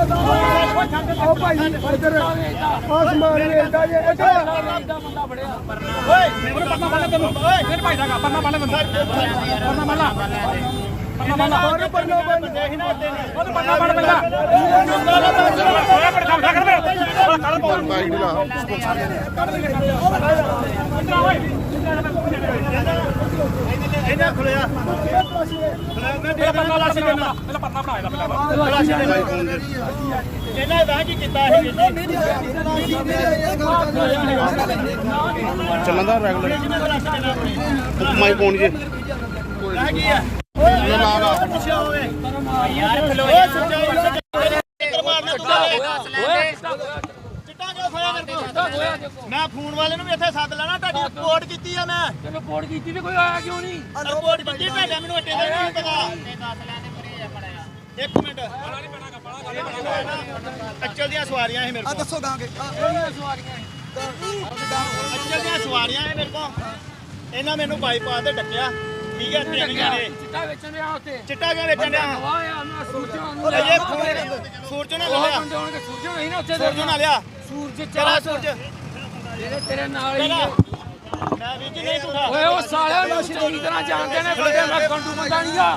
ਆਓ ਭਾਈ ਇੱਧਰ ਆਸਮਾਨ ਵੇਖਦਾ ਜੇ ਇੱਧਰ ਓਏ ਮੈਨੂੰ ਪਰਨਾ ਬੰਨ ਤੈਨੂੰ। ਓਏ ਮੇਰੇ ਭਾਈ ਦਾ ਪਰਨਾ ਬੰਨ ਮੈਨੂੰ ਪਰਨਾ ਬੰਨ ਹੋਰ ਪਰਨੋ ਬੰਨ ਉਹ ਪਰਨਾ ਬੰਨ ਪਹਿਲਾਂ ਓਏ ਪਰ ਕੰਮ ਕਰ ਮੇਰੇ ਕੱਲ ਪਾਉ ਬਾਈਕ ਲਾ। ਇਹਨਾਂ ਖੁੱਲਿਆ ਮੇਰਾ ਪਰਨਾ ਲਾ। ਸੀ ਪਹਿਲਾਂ ਪਰਨਾ ਬਣਾਇਆ ਦਾ ਪਹਿਲਾਂ ਇਹਨਾਂ ਦਾ ਕੀ ਕੀਤਾ ਇਹ ਚੱਲਣ ਦਾ ਰੈਗੂਲਰ ਮਾਈ ਕੋਣ ਜੇ। ਰਹਿ ਗਈ ਆ ਨਾ ਨਾ ਨਾ ਪੁੱਛਿਆ ਹੋਵੇ ਯਾਰ ਖਲੋ ਓਏ ਸੱਚਾਈ ਨਾਲ ਚੱਕਰ ਮਾਰਨਾ ਚਿੱਟਾ ਕਿਉਂ ਖੋਇਆ ਮੇਰੇ ਕੋਲ ਮੈਂ ਫੋਨ ਵਾਲੇ ਨੂੰ ਵੀ ਇੱਥੇ ਸੱਦ ਲੈਣਾ ਤੁਹਾਡੀ ਰਿਪੋਰਟ ਕੀਤੀ ਆ ਮੈਂ ਤੈਨੂੰ ਕੋਡ ਕੀਤੀ ਤੇ ਕੋਈ ਆਇਆ ਕਿਉਂ ਨਹੀਂ ਰਿਪੋਰਟ ਕੀਤੀ ਤੁਹਾਡਾ ਮੈਨੂੰ ਅੱਡੇ ਦਾ ਨਹੀਂ ਪਤਾ ਇੱਕ ਮਿੰਟ ਅੱਚਲ ਦੀਆਂ ਸਵਾਰੀਆਂ ਸੀ ਮੇਰੇ ਕੋਲ ਦੱਸੋ ਦਾਂਗੇ ਅੱਚਲ ਦੀਆਂ ਸਵਾਰੀਆਂ ਸੀ ਮੇਰੇ ਕੋਲ ਇਹਨਾਂ ਮੈਨੂੰ ਬਾਈਪਾਸ ਤੇ ਡੱਕਿਆ। ਠੀਕ ਹੈ ਤਿੰਨ ਜਣੇ। ਚਿੱਟਾ ਵੇਚਣ ਦੇ ਉੱਤੇ ਚਿੱਟਾ ਕਿਉਂ ਵੇਚਣ ਡਿਆ ਵਾਹ ਮੈਂ ਸੂਰਜਾਂ ਨੂੰ ਅਜੇ ਫੋਨ ਸੂਰਜ ਨੇ ਉਹ ਲਿਆ। ਬੰਦੇ ਹੋਣਗੇ ਸੂਰਜਾਂ ਨਹੀਂ ਨਾ ਉੱਥੇ ਸੂਰਜ ਨਾਲ ਲਿਆ। ਸੂਰਜ ਚਲਾ ਚਲਾ ਸੂਰਜ। ਤੇਰੇ ਤੇਰੇ ਨਾਲ ਹੀ ਚਲਾ ਨੇ। ਮੈਂ ਵੀ ਜੀ ਨਹੀਂ ਝੂਠਾ ਓਏ ਉਹ ਸਾਲਿਆਂ ਨੂੰ ਚੰਗੀ ਤਰ੍ਹਾਂ ਜਾਣਦੇ ਨੇ ਬੰਦੇ ਮੈਂ ਕੰਟੂ ਬੰਦਾ ਨਹੀਂਗਾ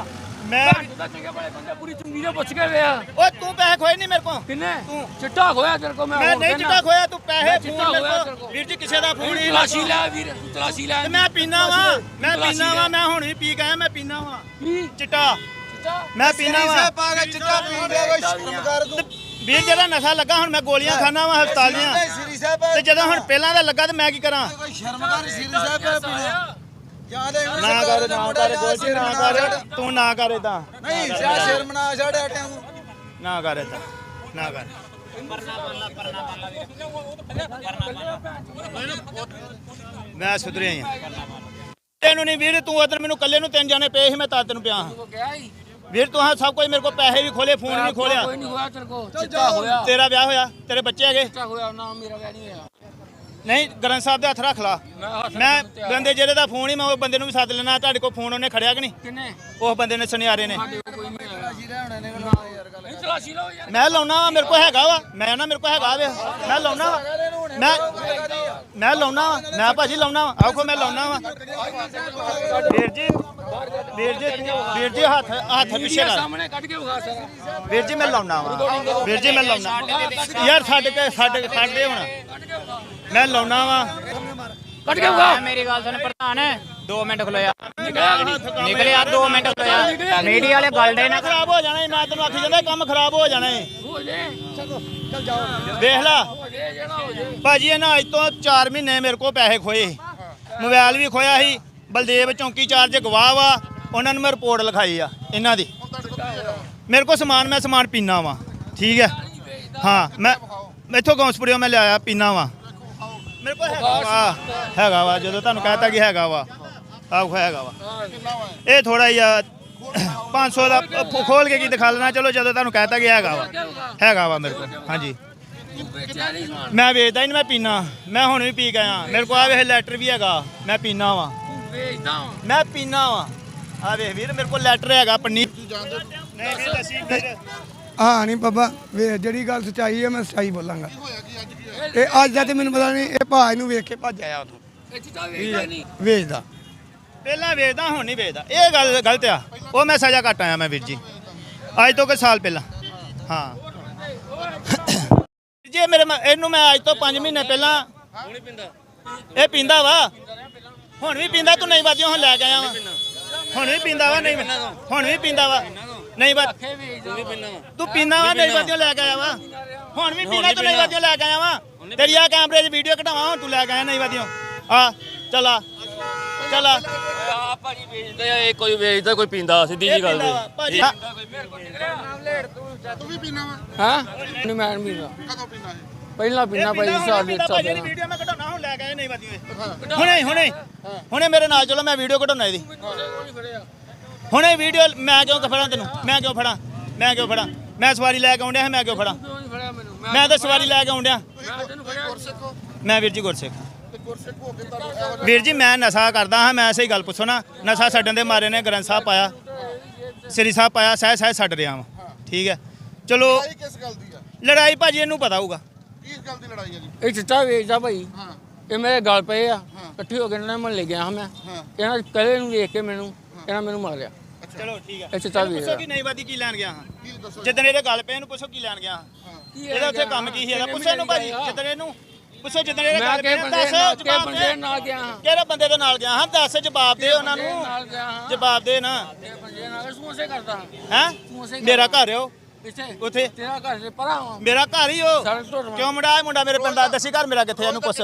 ਮੈਂ ਤੂੰ ਤਾਂ ਚੰਗੇ ਬੜੇ ਬੰਦੇ ਪੂਰੀ ਚੁੰਗੀ ਦੇ ਪੁੱਛ ਕੇ ਵੇਆ ਓਏ ਤੂੰ ਪੈਸੇ ਖੋਏ ਨਹੀਂ ਮੇਰੇ ਕੋਲ? ਕਿੰਨੇ? ਚਿੱਟਾ ਖੋਇਆ ਤੇਰੇ ਕੋ ਮੈਂ ਮੈਂ ਹੋਰ ਨਹੀਂ ਕਹਿਣਾ। ਚਿੱਟਾ ਖੋਇਆ ਤੂੰ ਪੈਸੇ ਫੋਨ ਚਿੱਟਾ ਮੇਰੇ ਕੋਲ। ਵੀਰ ਜੀ ਕਿਸੇ ਦਾ ਫੋਨ ਹੀ ਤਲਾਸ਼ੀ ਲੈ ਵੀਰ ਤੂੰ ਤਲਾਸ਼ੀ ਲੈ ਤੇ ਮੈਂ ਪੀਣਾ ਵਾ ਮੈਂ ਤਲਾਸ਼ੀ ਪੀਣਾ ਵਾ ਲੈ। ਮੈਂ ਹੁਣ ਵੀ ਪੀ ਗਿਆ ਮੈਂ ਪੀਣਾ ਵਾ। ਕੀ? ਚਿੱਟਾ। ਚਿੱਟਾ? ਮੈਂ ਪੀਣਾ ਵਾ। ਪਾ ਕੇ ਚਿੱਟਾ ਪੀਂਦੇ ਕੋਈ ਸ਼ਰਮ ਕਰ ਤੂੰ। ਵੀਰ ਜਿਹੜਾ ਨਸ਼ਾ ਲੱਗਾ ਹੁਣ ਮੈਂ ਗੋਲੀਆਂ ਖਾਣਾ ਵਾ ਹਸਪਤਾਲ ਦੀਆਂ। ਸ੍ਰੀ ਸਾਹਿਬ ਤੇ ਜਦੋਂ ਹੁਣ ਪਹਿਲਾਂ ਦਾ ਲੱਗਾ ਤੇ ਮੈਂ ਕੀ ਕਰਾਂ? ਕੋਈ ਸ਼ਰਮ ਕਰ ਸ੍ਰੀ ਸਾਹਿਬ ਪੀਣਾ। ਨਾ ਕਰ ਨਾ ਕਰ ਗੋਲੀ ਨਾ ਕਰ ਤੂੰ ਨਾ ਕਰ ਏਦਾਂ। ਨਹੀਂ ਸਿਆ ਸ਼ਰਮ ਨਾ ਛੱਡ ਹਟਿਆ ਤੂੰ ਨਾ। ਕਰ ਏਦਾਂ। ਨਾ ਕਰ। ਮੈਂ ਸੁਧਰਿਆ ਹੀ ਆ ਤੈਨੂੰ ਨਹੀਂ ਵੀਰ ਤੂੰ ਉਧਰ ਮੈਨੂੰ ਕੱਲੇ ਨੂੰ ਤਿੰਨ ਜਾਣੇ ਪਏ ਸੀ ਮੈਂ ਤਾਂ ਤੈਨੂੰ ਪਿਆ ਵੀਰ ਤੂੰ ਹਾਂ ਸਭ ਕੁਝ ਮੇਰੇ ਕੋਲ ਪੈਸੇ ਵੀ ਖੋਲੇ ਫੋਨ ਵੀ ਖੋਲਿਆ ਕੋਈ ਨਹੀਂ ਹੋਇਆ ਤੇਰੇ ਕੋ ਚਿੱਟਾ ਹੋਇਆ। ਤੇਰਾ ਵਿਆਹ ਹੋਇਆ ਤੇਰੇ ਬੱਚੇ ਹੈਗੇ। ਚਿੱਟਾ ਹੋਇਆ ਨਾ ਮੇਰਾ ਵਿਆਹ ਨਹੀਂ ਹੋਇਆ। ਨਹੀਂ ਗ੍ਰੰਥ ਸਾਹਿਬ ਦੇ ਹੱਥ ਰੱਖ ਲਾ। ਮੈਂ। ਬੰਦੇ ਜਿਹੜੇ ਦਾ ਫੋਨ ਹੀ ਮੈਂ ਉਹ ਬੰਦੇ ਨੂੰ ਵੀ ਸੱਦ ਲੈਣਾ ਤੁਹਾਡੇ ਕੋਲ ਫੋਨ ਉਹਨੇ ਖੜਿਆ ਕਿ ਨਹੀਂ? ਕਿੰਨੇ? ਉਸ ਬੰਦੇ ਨੇ ਸੁਨਿਆਰੇ ਨੇ। ਸਾਡੇ ਮੈਂ ਲਾਉਣਾ ਵਾ ਮੇਰੇ ਕੋਲ ਹੈਗਾ ਵਾ। ਮੈਂ ਨਾ ਮੇਰੇ ਕੋਲ ਹੈਗਾ ਵੇ। ਮੈਂ ਲਾਉਣਾ ਵਾ। ਮੈਂ ਮੈਂ ਲਾਉਣਾ ਵਾ। ਮੈਂ ਭਾਜੀ ਲਾਉਣਾ ਵਾ। ਆਖੋ ਮੈਂ ਲਾਉਣਾ ਵਾ। ਵੀਰ ਜੀ ਵੀਰ ਜੀ ਵੀਰ ਜੀ ਹੱਥ ਹੱਥ ਪਿੱਛੇ ਲਾ ਸਾਹਮਣੇ ਕੱਢ ਕੇ ਵਿਖਾ ਸਾਰਾ ਵੀਰ ਜੀ ਮੈਂ ਲਾਉਣਾ ਵਾ। ਵੀਰ ਜੀ ਮੈਂ ਲਾਉਣਾ। ਯਾਰ ਛੱਡ ਛੱਡ ਦੇ ਹੁਣ। ਮੈਂ ਲਾਉਣਾ ਵਾ। ਕੱਢ ਕੇ ਵਿਖਾ। ਮੇਰੀ ਗੱਲ ਸੁਣ ਪ੍ਰਧਾਨ 2 ਮਿੰਟ ਖਲੋਇਆ ਨਿਕਲਿਆ ਕਿ ਨਹੀਂ? ਨਿਕਲਿਆ 2 ਮਿੰਟ ਖਲੋਇਆ ਮੀਡੀਆ ਵਾਲੇ ਗੱਲ ਦੇ ਨਾ। ਖਰਾਬ ਹੋ ਜਾਣਾ ਮੈਂ ਤੈਨੂੰ ਆਖੀ ਜਾਂਦਾ ਕੰਮ ਖਰਾਬ ਹੋ ਜਾਣਾ ਏ ਹੋ ਜੇ। ਵੇਖ ਲਾ। ਹੋ ਜੇ ਜਿਹੜਾ ਹੋ ਜੇ। ਭਾਜੀ ਇਹਨਾਂ ਅੱਜ ਤੋਂ 4 ਮਹੀਨੇ ਮੇਰੇ ਕੋਲ ਪੈਸੇ ਖੋਏ ਸੀ। ਮੋਬਾਈਲ ਵੀ ਖੋਇਆ ਸੀ। ਬਲਦੇਵ ਚੌਂਕੀ ਚਾਰਜ ਗਵਾਹ ਵਾ। ਉਹਨਾਂ ਨੂੰ ਮੈਂ ਰਿਪੋਰਟ ਲਿਖਾਈ ਆ ਇਹਨਾਂ ਦੀ। ਮੇਰੇ ਕੋਲ ਸਮਾਨ ਮੈਂ ਸਮਾਨ ਪੀਣਾ ਵਾ। ਠੀਕ ਹੈ। ਹਾਂ ਮੈਂ ਇੱਥੋਂ ਗੌਂਸਪੁਰਿਓ ਮੈਂ ਲਿਆਇਆ ਪੀਣਾ ਵਾ। ਮੇਰੇ ਕੋਲ ਹੈਗਾ ਵਾ। ਹੈਗਾ ਵਾ ਜਦੋਂ ਤੁਹਾਨੂੰ ਕਹਤਾ ਕਿ ਹੈਗਾ ਵਾ ਆਹ ਹੈਗਾ ਵਾ। ਇਹ ਥੋੜਾ ਜਿਹਾ 500 ਦਾ ਖੋਲ ਕੇ ਕੀ ਦਿਖਾ ਲੈਣਾ ਚਲੋ ਜਦੋਂ ਤੁਹਾਨੂੰ ਕਹਤਾ ਕਿ ਹੈਗਾ ਵਾ। ਹੈਗਾ ਵਾ ਮੇਰੇ ਕੋਲ ਹਾਂਜੀ। ਮੈਂ ਵੇਚਦਾ ਹੀ ਨਹੀਂ ਮੈਂ ਪੀਣਾ ਮੈਂ ਹੁਣ ਵੀ ਪੀ ਕੇ ਆਇਆ। ਮੇਰੇ ਕੋਲ ਆ ਵੇਖ ਲੈਟਰ ਵੀ ਹੈਗਾ। ਮੈਂ ਪੀਣਾ ਵਾ। ਮੈਂ ਪੀਣਾ ਵਾ। ਆ ਵੇਖ ਵੀਰ ਮੇਰੇ ਕੋਲ ਲੈਟਰ ਹੈਗਾ ਪਨੀਰ। ਨਹੀਂ ਵੀਰ ਦੱਸੀ ਵੀਰ। ਹਾਂ ਨਹੀਂ ਬਾਬਾ, ਵੇ ਜਿਹੜੀ ਗੱਲ ਸੱਚਾਈ ਹੈ ਮੈਂ ਸੱਚਾਈ ਬੋਲਾਂਗਾ। ਇਹ ਅੱਜ ਦਾ ਤੇ ਮੈਨੂੰ ਪਤਾ ਨਹੀਂ, ਇਹ ਭਾਜ ਨੂੰ ਵੇਖ ਕੇ ਭੱਜ ਆਇਆ ਉਥੋਂ ਵੇਚਦਾ। ਪਹਿਲਾਂ ਵੇਚਦਾ, ਹੁਣ ਨਹੀਂ ਵੇਚਦਾ। ਇਹ ਗੱਲ ਗਲਤ ਆ। ਉਹ ਮੈਂ ਸਜ਼ਾ ਕੱਟ ਆਇਆ ਮੈਂ ਵੀਰ ਜੀ। ਅੱਜ ਤੋਂ ਕੁ ਸਾਲ ਪਹਿਲਾਂ। ਹਾਂ। ਜੇ ਮੇਰੇ ਇਹਨੂੰ ਮੈਂ ਅੱਜ ਤੋਂ 5 ਮਹੀਨੇ ਪਹਿਲਾਂ ਇਹ ਪੀਂਦਾ ਵਾ। ਹੁਣ ਵੀ ਪੀਂਦਾ ਤੂੰ ਨਹੀਂ ਵਾਜਿਓ, ਹੁਣ ਲੈ ਕੇ ਆਇਆ ਹੁਣ ਵੀ ਪੀਂਦਾ ਵਾ, ਨਹੀਂ ਹੁਣ ਵੀ ਪੀਂਦਾ ਵਾ। ਨਹੀਂ ਪਿੰਨਾ ਤੂੰ ਪੀਣਾ ਵਾ। ਨਹੀਂ ਵਾਜਿਓ ਲੈ ਕੇ ਆਇਆ ਵਾ। ਹੁਣ ਵੀ ਪੀਣਾ ਤੂੰ ਨਹੀਂ ਵਾਜਿਓ ਲੈ ਕੇ ਆਇਆ ਵਾ। ਤੇਰੀ ਆ ਕੈਮਰੇ 'ਚ ਵੀਡੀਓ ਕਢਾਵਾਂ ਹੁਣ ਤੂੰ ਲੈ ਕੇ ਆਇਆ ਨਹੀਂ ਵਾਜਿਓ ਆ ਚਲਾ ਚਲਾ ਆ। ਭਾਜੀ ਵੇਚਦਾ ਆ ਇਹ ਕੋਈ ਵੇਚਦਾ ਕੋਈ ਪੀਂਦਾ ਸਿੱਧੀ ਜੀ ਗੱਲ। ਪੀਂਦਾ ਵਾ, ਭਾਜੀ। ਹਾਂ। ਨਹੀਂ ਮੈਂ ਨਹੀਂ ਪੀਂਦਾ। ਕਦੋਂ ਪੀਣਾ ਹੈ ਪਹਿਲਾਂ ਪੀਣਾ ਭਾਈ ਸਾਲ ਜਿਹੜੀ ਵੀਡੀਓ ਮੈਂ ਕਢਾਉਣਾ ਹੁਣ ਲੈ ਕੇ ਆਇਆ ਨਹੀਂ ਵਾਜਿਓ ਹੁਣੇ ਹੁਣੇ। ਹੁਣੇ ਮੇਰੇ ਨਾਲ ਚਲੋ ਮੈਂ ਵੀਡੀਓ ਕਢਾਉਣਾ ਇਹਦੀ। ਹੁਣੇ ਵੀਡੀਓ ਮੈਂ ਕਿਉਂ ਫੜਾਂ ਤੈਨੂੰ? ਮੈਂ ਕਿਉਂ ਫੜਾਂ? ਮੈਂ ਕਿਉਂ ਫੜਾਂ? ਮੈਂ ਸਵਾਰੀ ਲੈ ਕੇ ਆਉਂਦਿਆ ਮੈਂ ਕਿਉਂ ਫੜਾਂ? ਮੈਂ ਤਾਂ ਸਵਾਰੀ ਲੈ ਕੇ ਆਉਂਦਿਆ ਮੈਂ ਵੀਰ ਜੀ ਗੁਰਸਿੱਖ। ਇਹੋ ਵੀਰ ਜੀ ਮੈਂ ਨਸ਼ਾ ਕਰਦਾ ਹਾਂ ਮੈਂ ਸਹੀ ਗੱਲ ਪੁੱਛੋ ਨਾ। ਨਸ਼ਾ ਛੱਡਣ ਦੇ ਮਾਰੇ ਨੇ ਗ੍ਰੰਥ ਸਾਹਿਬ ਪਾਇਆ। ਸ੍ਰੀ ਸਾਹਿਬ ਪਾਇਆ ਸਹਿ ਸਹਿ ਛੱਡ ਰਿਹਾ ਵਾਂ। ਠੀਕ ਹੈ। ਚਲੋ ਲੜਾਈ ਕਿਸ ਗੱਲ ਦੀ ਆ? ਲੜਾਈ ਭਾਜੀ ਇਹਨੂੰ ਪਤਾ ਹੋਊਗਾ। ਕਿਸ ਗੱਲ ਦੀ ਲੜਾਈ ਆ ਜੀ? ਇਹ ਚਿੱਟਾ ਵੇਚਦਾ ਭਾਈ। ਹਾਂ। ਇਹ ਮੇਰੇ ਗਲ ਪਏ ਆ। ਇਕੱਠੇ ਹੋ ਕੇ ਇਹਨਾਂ ਨੇ ਲੈ ਗਿਆ ਹਾਂ ਮੈਂ। ਇਹਨਾਂ ਕਲੇ ਨੂੰ ਵੇਖ ਕੇ ਮੈਨੂੰ ਇਹਨਾਂ ਮੈਨੂੰ ਮਾਰਿਆ। ਚਲੋ ਠੀਕ ਹੈ ਇਹ ਚਿੱਟਾ ਇਹਨੂੰ ਵੇਚਦਾ ਪੁੱਛੋ ਕਿ ਨਹੀਂ ਵਾਦੀ ਕੀ ਲੈਣ ਗਿਆ ਹਾਂ? ਜਿੱਦਣ ਇਹਦੇ ਗੱਲ ਪਏ ਇਹਨੂੰ ਪੁੱਛੋ ਕੀ ਲੈਣ ਗਿਆ ਹਾਂ। ਇਹਦਾ ਉੱਥੇ ਕੰਮ ਕੀ ਸੀ ਇਹਦਾ? ਪੁੱਛੋ ਇਹਨੂੰ ਭਾਜੀ ਜਿੱਦਣ ਇਹਨੂੰ ਪੁੱਛੋ ਜਿੱਦਣ ਇਹਦੇ ਮੈਂ ਗੱਲ ਕਿਹ ਪਏ ਬੰਦੇ ਦੱਸ ਜਵਾਬ ਦੇ। ਨਾਲ ਗਿਆ ਹਾਂ? ਕਿਹੜੇ ਬੰਦੇ ਦੇ ਨਾਲ ਗਿਆ ਹਾਂ? ਦੱਸ ਜਵਾਬ ਦੇ ਉਹਨਾਂ ਨੂੰ। ਨਾਲ ਗਿਆ ਹਾਂ? ਜਵਾਬ ਦੇ ਨਾ। ਕਿਹ ਬੰਦੇ ਨਾਲ? ਸਮੋਸੇ ਕਰਦਾ ਹੈ? ਤੂੰ ਉਸੇ ਮੇਰਾ ਘਰ ਹੋ ਇੱਥੇ ਉੱਥੇ। ਤੇਰਾ ਘਰ ਦੇ ਪਰਾਂ ਵਾ। ਮੇਰਾ ਘਰ ਹੀ ਹੋ ਸੜਕ ਤੋਂ ਕਿਉਂ ਮੁੰਡਾ ਇਹ ਮੁੰਡਾ ਮੇਰੇ ਪਿੰਡ ਦਾ। ਦੱਸੀ ਘਰ ਮੇਰਾ ਕਿੱਥੇ ਇਹਨੂੰ ਪੁੱਛ।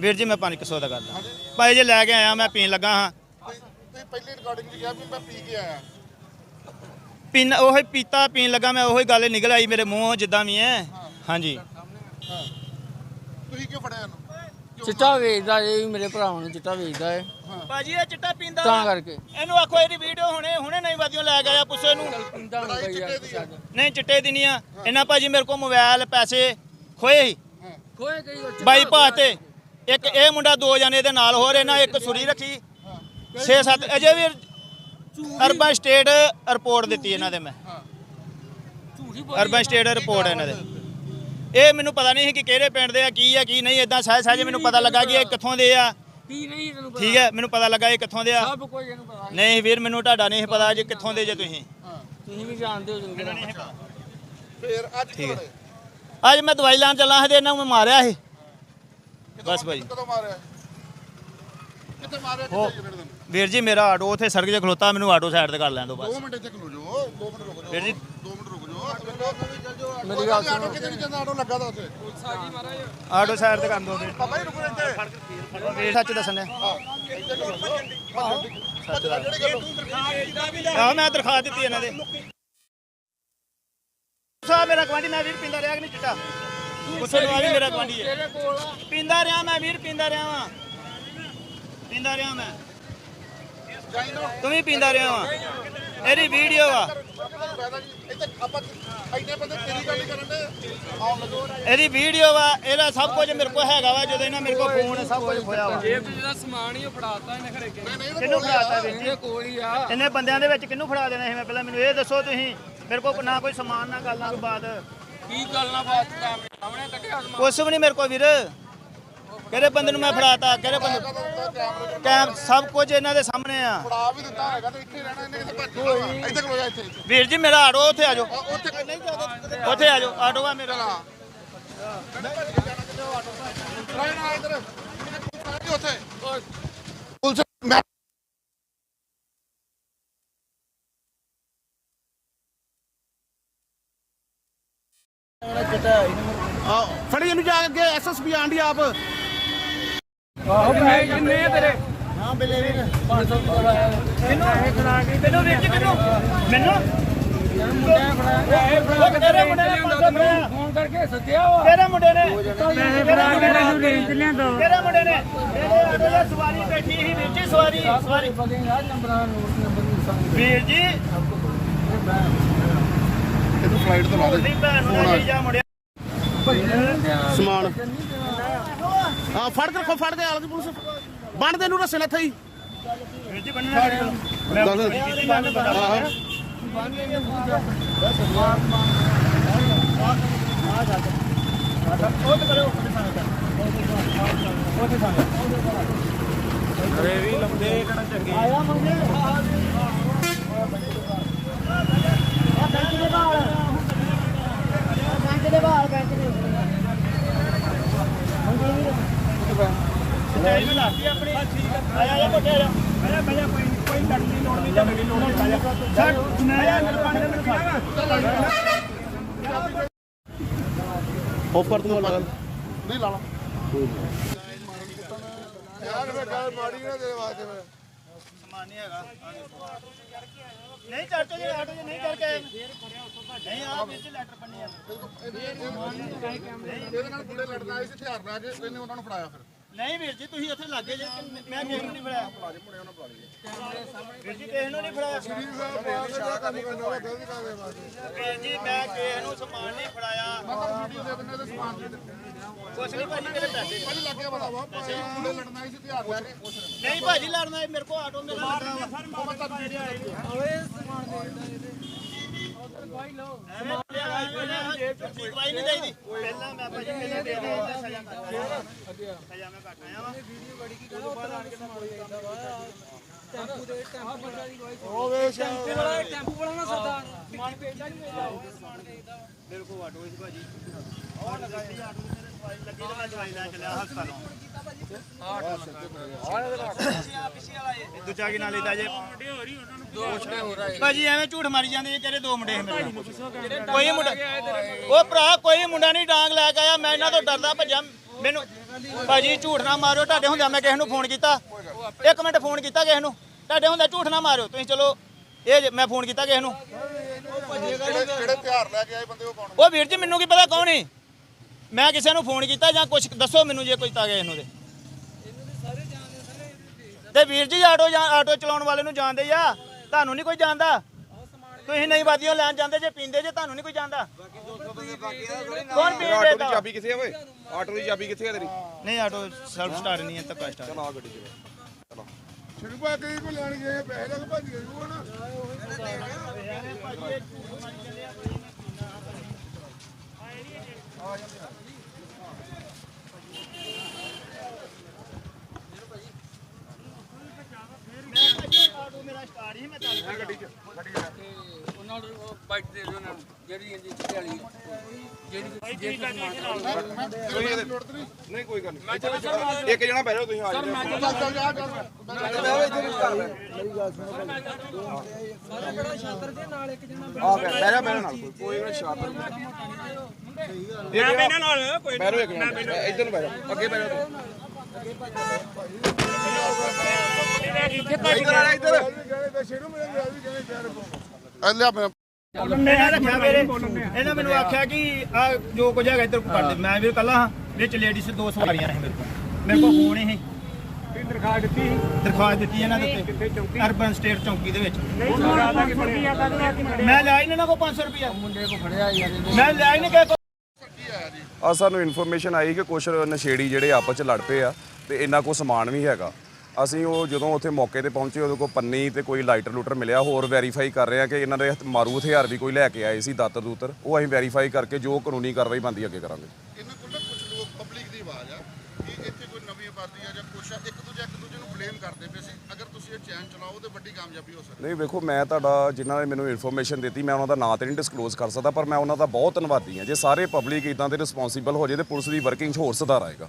ਵੀਰ ਜੀ ਮੈਂ 500 ਦਾ ਕਰਦਾ। ਭਾਈ ਜੇ ਲੈ ਕੇ ਆਇਆ ਮੈਂ ਪੀਣ ਲੱਗਾ ਹਾਂ। ਪਹਿਲੀ ਰਿਕਾਰਡਿੰਗ 'ਚ ਕਿਹਾ ਵੀ ਮੈਂ ਪੀ ਕੇ ਆਇਆ। ਪੀਣ ਉਹੀ ਪੀਤਾ ਪੀਣ ਲੱਗਾ ਮੈਂ ਉਹੀ ਗੱਲ ਨਿਕਲ ਆਈ ਮੇਰੇ ਮੂੰਹੋਂ ਜਿੱਦਾਂ ਵੀ ਹੈ। ਹਾਂਜੀ। ਤੁਸੀਂ ਕਿਉਂ ਫੜਿਆ ਇਹਨੂੰ? ਚਿੱਟਾ ਵੇਚਦਾ ਇਹ ਵੀ ਮੇਰੇ ਭਰਾਵਾਂ ਨੂੰ ਚਿੱਟਾ ਵੇਚਦਾ ਹੈ। ਭਾਜੀ ਇਹ ਚਿੱਟਾ ਪੀਂਦਾ ਤਾਂ ਵਾ। ਕਰਕੇ। ਇਹਨੂੰ ਆਖੋ ਇਹਦੀ ਵੀਡੀਓ ਹੁਣੇ ਹੁਣੇ ਨਹੀਂ ਵਾਦੀਆਂ ਲੈ ਗਿਆ ਪੁੱਛੋ ਇਹਨੂੰ। ਆ। ਨਹੀਂ ਚਿੱਟੇ ਦੀ ਨਹੀਂ ਆ। ਇਹਨਾਂ ਭਾਜੀ ਮੇਰੇ ਕੋਲ ਮੋਬਾਈਲ ਪੈਸੇ ਖੋਏ ਕਈ ਉਹ ਚਿੱਟਾ ਬਾਈ ਭਾ ਤੇ। ਇੱਕ ਇਹ ਮੁੰਡਾ ਦੋ ਜਣੇ ਦੇ ਨਾਲ ਹੋਰ ਇਹਨਾਂ ਇੱਕ ਸੁਰੀ ਰੱਖੀ। 6-7 ਅਜੇ ਵੀ ਅਰਬਨ ਸਟੇਟ ਰਿਪੋਰਟ ਦਿੱਤੀ ਇਹਨਾਂ ਦੇ ਮੈਂ। ਝੂਠੀ ਬੋਲੀ ਅਰਬਨ ਸਟੇਟ ਰਿਪੋਰਟ ਇਹਨਾਂ ਦੇ। ਇਹ ਮੈਨੂੰ ਪਤਾ ਨਹੀਂ ਸੀ ਕਿ ਕਿਹੜੇ ਪਿੰਡ ਦੇ ਆ ਕੀ ਆ ਕੀ ਨਹੀਂ ਇਦਾਂ ਸਹਿਜ ਸਹਿਜ ਮੈਨੂੰ ਪਤਾ ਲੱਗਾ ਕਿ ਇਹ ਕਿੱਥੋਂ ਦੇ ਆ। ਕੀ ਨਹੀਂ ਤੈਨੂੰ ਪਤਾ। ਠੀਕ ਹੈ ਮੈਨੂੰ ਪਤਾ ਲੱਗਾ ਇਹ ਕਿੱਥੋਂ ਦੇ ਆ। ਸਭ ਕੋਈ ਇਹਨੂੰ ਪਤਾ ਨਹੀਂ ਵੀਰ ਮੈਨੂੰ ਤੁਹਾਡਾ ਨਹੀਂ ਪਤਾ ਜੀ ਕਿੱਥੋਂ ਦੇ ਜੇ ਤੁਸੀਂ। ਤੁਸੀਂ ਵੀ ਜਾਣਦੇ ਹੋ ਚੰਗੀ ਤਰ੍ਹਾਂ ਫੇਰ ਅੱਜ ਕਿਉਂ ਲੜੇ? ਅੱਜ ਮੈਂ ਦਵਾਈ ਲੈਣ ਚੱਲਾ ਸੀ ਤੇ ਇਹਨਾਂ ਨੂੰ ਮੈਂ ਮਾਰਿਆ ਸੀ। ਬਸ ਭਾਈ। ਕਦੋਂ ਮਾਰਿਆ? ਕਿੱਥੇ ਮਾਰਿਆ ਕਿੱਥੇ ਵੀਰ ਜੀ ਮੇਰਾ ਆਟੋ ਉੱਥੇ ਸੜਕ 'ਤੇ ਖਲੋਤਾ ਮੈਨੂੰ ਆਟੋ ਸਾਈਡ ਤੇ ਕਰ ਲੈਣ ਦਿਓ ਬਸ। 2 ਮਿੰਟ ਇੱਥੇ ਖਲੋ ਜਾਓ 2 ਮਿੰਟ ਰੁਕ ਜਾਓ। ਵੀਰ ਜੀ। 2 ਮਿੰਟ ਰੁਕ ਜਾਓ। ਮੇਰੀ ਗੱਲ ਸੁਣੋ। ਕਿਤੇ ਨਹੀਂ ਜਾਂਦਾ ਆਟੋ ਲੱਗਾ ਦਾ ਉੱਥੇ ਆਟੋ ਸਾਈਡ ਤੇ ਕਰ ਦਿਓ ਵੀਰ। ਬਾਬਾ ਜੀ ਰੁਕੋ ਇੱਥੇ। ਵੀਰ ਸੱਚ ਦੱਸਣ ਦੇ ਜਿਹੜੀ ਗੱਲ ਆਹ ਮੈਂ ਦਰਖਾਸਤ ਦਿੱਤੀ ਇਹਨਾਂ ਦੇ। ਸਾਹਿਬ ਮੇਰਾ ਗਵਾਂਢੀ ਮੈਂ ਵੀਰ ਪੀਂਦਾ ਰਿਹਾ ਕਿ ਨਹੀਂ ਚਿੱਟਾ? ਉਸੇ ਨੂੰ ਵੀ ਮੇਰਾ ਗਵਾਂਢੀ ਹੈ। ਤੇਰੇ ਕੋਲ ਆ। ਪੀਂਦਾ ਰਿਹਾ ਮੈਂ ਵੀਰ ਪੀਂਦਾ ਰਿਹਾ ਵਾਂ। ਪੀਂਦਾ ਰਿਹਾ ਮੈਂ। ਤੂੰ ਵੀ ਪੀਂਦਾ ਰਿਹਾ ਵਾਂ। ਇਹਦੀ ਵੀਡੀਓ ਆ। ਫਾਇਦਾ ਜੀ ਇੱਥੇ ਆਪਾਂ ਇੰਨੇ ਬੰਦੇ ਤੇਰੀ ਗੱਲ ਨਹੀਂ ਕਰਨ ਦੇ ਆਉਣ ਲੱਗੋ ਇਹਦੀ ਵੀਡੀਓ ਵਾ ਇਹਦਾ ਸਭ ਕੁਝ ਮੇਰੇ ਕੋਲ ਹੈਗਾ ਵਾ। ਜਦੋਂ ਇਹਨਾਂ ਮੇਰੇ ਕੋਲ ਫੋਨ ਸਭ ਕੁਝ ਖੋਇਆ ਵਾ। ਜੇਬ 'ਚ ਜਿਹੜਾ ਸਮਾਨ ਹੀ ਉਹ ਫੜਾਤਾ ਇਹਨੇ ਘਰੇ ਕੇ ਨਹੀਂ ਨਹੀਂ ਕਿਹਨੂੰ ਫੜਾਤਾ ਇਹਦੇ ਕੋਲ ਹੀ ਆ। ਇੰਨੇ ਬੰਦਿਆਂ ਦੇ ਵਿੱਚ ਕਿਹਨੂੰ ਫੜਾ ਦੇਣਾ ਸੀ? ਮੈਂ ਪਹਿਲਾਂ ਮੈਨੂੰ ਇਹ ਦੱਸੋ ਤੁਸੀਂ। ਮੇਰੇ ਕੋਲ ਨਾ ਕੋਈ ਸਮਾਨ ਨਾ ਗੱਲਾਂ ਕੋਈ ਬਾਤ। ਕੀ ਗੱਲ ਨਾ ਬਾਤ ਸਾਹਮਣੇ ਕੱਢਿਆ ਸਮਾਨ। ਕੁਛ ਵੀ ਨਹੀਂ ਮੇਰੇ ਕੋਲ ਵੀਰ। ਕਿਹੜੇ ਬੰਦੇ ਨੂੰ ਮੈਂ ਫੜਾਤਾ? ਕਿਹੜੇ ਬੰਦੇ ਕੈਮ ਸਭ ਕੁਝ ਇਹਨਾਂ ਦੇ ਸਾਹਮਣੇ ਆ। ਫੜਾ ਵੀ ਦਿੱਤਾ ਹੈਗਾ ਤੇ ਇੱਥੇ ਰਹਿਣਾ ਇਹਨੇ ਕਿਤੇ ਭੱਜ ਜਾਣਾ ਇੱਥੇ ਖਲੋ ਜਾ ਇੱਥੇ। ਵੀਰ ਜੀ ਮੇਰਾ ਆਟੋ ਉੱਥੇ ਆ ਜਾਓ। ਉੱਥੇ ਨਹੀਂ ਜਾਂਦਾ ਉੱਥੇ ਆ ਜਾਓ ਆਟੋ ਆ ਮੇਰਾ। ਰਾਇ ਨਾ ਇੱਧਰ ਜੀ ਉੱਥੇ ਪੁਲਿਸ ਮੈਂ ਆ ਫੜੀ ਇਹਨੂੰ ਜਾ ਕੇ ਐਸਐਸਪੀ ਆਂਡੀ ਆਪ। ਆਹੋ ਮੈਂ ਕਿੰਨੇ ਆ ਤੇਰੇ? ਮੈਨੂੰ ਵੀਰ। ਜੀ ਮੈਨੂੰ? ਮੈਨੂੰ ਤੇਰੇ ਮੁੰਡੇ ਨੇ 500 ਫੜਾਇਆ ਫੋਨ ਕਰਕੇ ਸੱਦਿਆ ਵਾ। ਤੇਰੇ ਮੁੰਡੇ ਨੇ। ਪੈਸੇ ਕੇ ਤੇਰੇ ਮੁੰਡੇ ਨੇ। ਸਵਾਰੀ ਬੈਠੀ ਸੀ ਵੀਰ ਜੀ ਸਵਾਰੀ ਸਵਾਰੀ। ਵੀਰ ਜੀ। ਇਹਨੂੰ ਫਲਾਈਟ ਤੋਂ ਲਾ ਦੇ ਸਮਾਨ। ਆ ਫੜ ਕੇ ਰੱਖੋ ਫੜ ਕੇ ਆਲ ਦੀ ਪੁਲਿਸ। ਬੰਨ ਦੇ ਨੂੰ ਰਸੇ ਨਾ ਥਈ ਵੀਰ ਜੀ ਬੰਨਣਾ ਮੈਂ ਦੱਸ ਆਹ ਸੱਚਾਈ ਮੈਂ ਦੱਸਦੀ ਆਪਣੀ ਆਇਆ ਆਇਆ ਬੱਟੇ ਆਇਆ ਆਇਆ ਬਈਆ ਕੋਈ ਕੋਈ ਲੜਨ ਦੀ ਲੋੜ ਨਹੀਂ ਝਗੜੇ ਦੀ ਲੋੜ ਨਹੀਂ ਆਇਆ ਛੱਡ ਮੈਂ ਆਇਆ ਮੇਰੇ ਪਾਣੀ ਦੇ ਮੈਨੂੰ ਖਾਣਾ ਉੱਪਰ ਤੋਂ ਲਾ ਨਹੀਂ ਲਾ ਲਾ ਯਾਰ ਮੈਂ ਗੱਲ ਮਾੜੀ ਨਾ ਤੇਰੇ ਵਾਸਤੇ ਮੈਂ ਸਮਾਨ ਨਹੀਂ ਹੈਗਾ ਨਹੀਂ ਚੜ ਕੇ ਆਟੋ 'ਚ ਨਹੀਂ ਚੜ ਕੇ ਆਏ। ਨਹੀਂ ਆ ਵਿੱਚ ਲੈਟਰ ਪੰਨੀ ਆ ਇਹਦੇ ਨਾਲ ਲੜਨ ਆਏ ਸੀ ਹਥਿਆਰ ਲੈ ਕੇ ਇਹਨੇ ਉਹਨਾਂ ਨੂੰ ਫੜਾਇਆ ਫਿਰ ਨਹੀਂ ਵੀਰ ਜੀ ਤੁਸੀਂ ਉੱਥੇ ਲੱਗੇ ਜੇ ਕਿ ਮੈਂ ਕਿਸੇ ਨੂੰ ਨਹੀਂ ਫੜਾਇਆ। ਵੀਰ ਜੀ ਕਿਸੇ ਨੂੰ ਨਹੀਂ ਫੜਾਇਆ। ਵੀਰ ਜੀ ਮੈਂ ਕਿਸੇ ਨੂੰ ਸਮਾਨ ਨਹੀਂ ਫੜਾਇਆ। ਕੁਛ ਨਹੀਂ ਭਾਜੀ ਮੇਰੇ ਪੈਸੇ ਨਹੀਂ ਭਾਜੀ ਲੜਨਾ ਹੈ, ਮੇਰੇ ਕੋਲ ਆਟੋ ਮੇਰਾ ਲੱਗਾ ਵਾ ਗਵਾਹੀ ਨਹੀਂ ਦੇਈਦੀ ਪਹਿਲਾਂ ਮੈਂ ਭਾਜੀ ਪਹਿਲਾਂ ਦੇ ਆਇਆ ਸਜ਼ਾ ਕੱਟ ਆਇਆ ਸਜ਼ਾ ਮੈਂ ਕੱਟ ਆਇਆ ਵਾ ਮੇਰੇ ਕੋਲ ਆਟੋ ਸੀ ਭਾਜੀ ਉਹ ਲੱਗਾ। ਆਟੋ ਮੇਰੇ ਦਵਾਈ ਲੱਗੀ ਤੇ ਮੈਂ ਦਵਾਈ ਲੈ ਚਲਿਆ ਹਸਪਤਾਲੋਂ ਦੂਜਾ ਕੀ ਨਾਲ ਲੈਦਾ ਜੇ? ਭਾਜੀ ਐਵੇਂ ਝੂਠ ਮਾਰੀ ਜਾਂਦੇ ਜੇ ਕਿਹੜੇ ਦੋ ਮੁੰਡੇ ਸੀ ਮੇਰੇ ਨਾਲ। ਕੋਈ ਮੁੰਡਾ ਉਹ ਭਰਾ ਕੋਈ ਮੁੰਡਾ ਨਹੀਂ ਡਾਂਗ ਲੈ ਕੇ ਆਇਆ ਮੈਂ ਇਹਨਾਂ ਤੋਂ ਡਰਦਾ ਭੱਜਾ। ਮੈਨੂੰ ਭਾਜੀ ਝੂਠ ਨਾ ਮਾਰਿਓ ਤੁਹਾਡੇ ਹੁੰਦਿਆਂ ਮੈਂ ਕਿਸੇ ਨੂੰ ਫੋਨ ਕੀਤਾ। ਇੱਕ ਮਿੰਟ ਫੋਨ ਕੀਤਾ ਕਿਸੇ ਨੂੰ। ਤੁਹਾਡੇ ਹੁੰਦਿਆਂ ਝੂਠ ਨਾ ਮਾਰਿਓ ਤੁਸੀਂ ਚਲੋ। ਇਹ ਜੇ ਮੈਂ ਫੋਨ ਕੀਤਾ ਕਿਸੇ ਨੂੰ। ਕਿਹੜੇ ਤਿਉਹਾਰ ਲੈ ਕੇ ਆਏ ਬੰਦੇ ਉਹ ਕੌਣ ਉਹ ਵੀਰ ਜੀ ਮੈਨੂੰ ਕੀ ਪਤਾ ਕੌਣ ਹੈ ਮੈਂ ਕਿਸੇ ਨੂੰ ਫੋਨ ਕੀਤਾ ਜਾਂ ਕੁਝ ਦੱਸੋ ਮੈਨੂੰ ਜੇ ਕੋਈ ਤਾਂ ਗਿਆ ਇਹਨੂੰ ਦੇ। ਤੇ ਵੀਰ ਜੀ ਆਟੋ ਜਾਂ ਆਟੋ ਚਲਾਉਣ ਵਾਲੇ ਨੂੰ ਜਾਣਦੇ ਆ ਤੁਹਾਨੂੰ ਨਹੀਂ ਕੋਈ ਜਾਣਦਾ? ਤੁਸੀਂ ਨਹੀਂ ਵਾਦੀਆਂ ਲੈਣ ਜਾਂਦੇ ਜੇ ਪੀਂਦੇ ਜੇ ਤੁਹਾਨੂੰ ਨਹੀਂ ਕੋਈ ਜਾਣਦਾ। ਕੌਣ ਆਟੋ ਦੀ ਤਾਂ ਚਾਬੀ ਕਿੱਥੇ ਆ ਓਏ? ਆਟੋ ਦੀ ਚਾਬੀ ਕਿੱਥੇ ਆ ਤੇਰੀ? ਨਹੀਂ ਆਟੋ ਸੈਲਫ ਸਟਾਰਟ ਨਹੀਂ ਹੈ ਧੱਕਾ ਸਟਾਰਟ ਆ ਗੱਡੀ 'ਚ ਸ਼ੁਰੂ ਪਾ ਕੇ ਕੋ ਲੈਣ ਗਏ ਪੈਸੇ ਲੱਗ ਭੱਜ ਗਏ ਉਹ ਨਾ। ਆਟੋ ਮੇਰਾ ਸਟਾਰਟ ਹੀ ਮੈਂ ਚੱਲ ਗੱਡੀ 'ਚ ਉਹਨਾਂ ਨੂੰ ਬਾਈਟ ਦੇ ਦਿਓ ਚਿੱਟੇ ਵਾਲੀ ਜਿਹੜੀ ਨਹੀਂ। ਕੋਈ ਗੱਲ ਨਹੀਂ। ਇੱਕ ਜਣਾ ਬਹਿ ਜਾਓ ਤੁਸੀਂ ਆ ਜਾਓ। ਚੱਲ ਜਾ ਕਰ ਆ ਬਹਿ ਬਹਿ ਜਾ ਮੇਰੇ ਨਾਲ ਕੋਈ- ਕੋਈ ਨਾ ਸ਼ਾਂਤ ਮੈਂ ਬਹਿਣਾ ਨਾਲ ਕੋਈ ਬਹਿ ਜਾਓ ਇੱਕ ਮਿੰਟ। ਇੱਧਰ ਨੂੰ ਬਹਿ ਜਾਓ। ਅੱਗੇ ਬਹਿ ਜਾਓ ਇੱਧਰ ਆ ਇੱਧਰ ਗਏ ਤੇ ਸ਼ੁਰੂ ਮੇਰੇ ਗਿਆ ਵੀ ਕਹਿੰਦੇ ਚਾਰ ਆ ਲਿਆ ਮੈਂ ਇਹਨਾਂ ਰੱਖਿਆ ਮੇਰੇ। ਇਹਨਾਂ ਮੈਨੂੰ ਆਖਿਆ ਕਿ ਆ ਜੋ ਕੁਝ ਹੈਗਾ ਇੱਧਰ ਕਰ ਦੇ। ਮੈਂ ਵੀ ਕੱਲਾ ਹਾਂ ਵਿੱਚ ਲੇਡੀਜ਼ ਦੋ ਸਵਾਰੀਆਂ ਨੇ ਮੇਰੇ ਕੋਲ। ਮੇਰੇ ਕੋਲ ਫੋਨ ਹੀ। ਦਰਖਾਸਤ ਦਿੱਤੀ ਦਰਖਾਸਤ ਦਿੱਤੀ ਇਹਨਾਂ ਦੇ ਉੱਤੇ। ਅਰਬਨ ਸਟੇਟ ਚੌਂਕੀ ਦੇ ਵਿੱਚ। ਮੈਂ ਲਿਆ ਹੀ ਨਹੀਂ ਇਹਨਾਂ ਕੋਲ 500 ਰੁਪਇਆ ਮੁੰਡੇ ਕੋ ਫੜਿਆ ਯਾਰ ਮੈਂ ਲਿਆ ਹੀ ਨਹੀਂ ਕਿਸੇ ਕੋਲ ਆ ਸਾਨੂੰ ਇਨਫੋਰਮੇਸ਼ਨ ਆਈ ਕਿ ਕੁਝ ਨਸ਼ੇੜੀ ਜਿਹੜੇ ਆਪਸ ਚ ਲੜ ਪਏ ਆ ਤੇ ਇਹਨਾਂ ਕੋ ਸਮਾਨ ਵੀ ਹੈਗਾ। ਅਸੀਂ ਉਹ ਜਦੋਂ ਉੱਥੇ ਮੌਕੇ ਤੇ ਪਹੁੰਚੇ ਉਹਦੇ ਕੋਲ ਪੰਨੀ ਤੇ ਕੋਈ ਲਾਈਟਰ ਲੂਟਰ ਮਿਲਿਆ। ਹੋਰ ਵੈਰੀਫਾਈ ਕਰ ਰਹੇ ਆ ਕਿ ਇਹਨਾਂ ਦੇ ਮਾਰੂ ਹਥਿਆਰ ਵੀ ਕੋਈ ਲੈ ਕੇ ਆਏ ਸੀ ਦਾਤਰ ਦੂਤਰ। ਉਹ ਅਸੀਂ ਵੈਰੀਫਾਈ ਕਰਕੇ ਜੋ ਕਾਨੂੰਨੀ ਕਾਰਵਾਈ ਬੰਦੀ ਅੱਗੇ ਕਰਾਂਗੇ। ਇਹਨਾਂ ਕੋਲ ਨਾ ਕੁਝ ਲੋਕ ਪਬਲਿਕ ਦੀ ਆਵਾਜ਼ ਆ ਕਿ ਇੱਥੇ ਕੋਈ ਨਵੀਂ ਆਬਾਦੀ ਆ ਜਾਂ ਕੁਛ ਆ ਇੱਕ ਦੂਜੇ ਇੱਕ ਦੂਜੇ ਨੂੰ ਬਲੇਮ ਕਰਦੇ ਪਏ ਸੀ। ਅਗਰ ਤੁਸੀਂ ਇਹ ਚੈਨ ਚਲਾਓ ਤੇ ਵੱਡੀ ਕਾਮਯਾਬੀ ਹੋ ਸਕਦੀ। ਨਹੀਂ ਵੇਖੋ ਮੈਂ ਤੁਹਾਡਾ ਜਿਨ੍ਹਾਂ ਨੇ ਮੈਨੂੰ ਇਨਫੋਰਮੇਸ਼ਨ ਦਿੱਤੀ ਮੈਂ ਉਹਨਾਂ ਦਾ ਨਾਂ ਤੇ ਨਹੀਂ ਡਿਸਕਲੋਜ਼ ਕਰ ਸਕਦਾ ਪਰ ਮੈਂ ਉਹਨਾਂ ਦਾ ਬਹੁਤ ਧੰਨਵਾਦੀ ਹਾਂ। ਜੇ ਸਾਰੇ ਪਬਲਿਕ ਇਦਾਂ ਦੇ ਰਿਸਪੌਂਸੀਬਲ ਹੋ ਜੇ ਤੇ ਪੁਲਿਸ ਦੀ ਵਰਕਿੰਗ 'ਚ ਹੋਰ ਸੁਧਾਰ ਆਏਗਾ।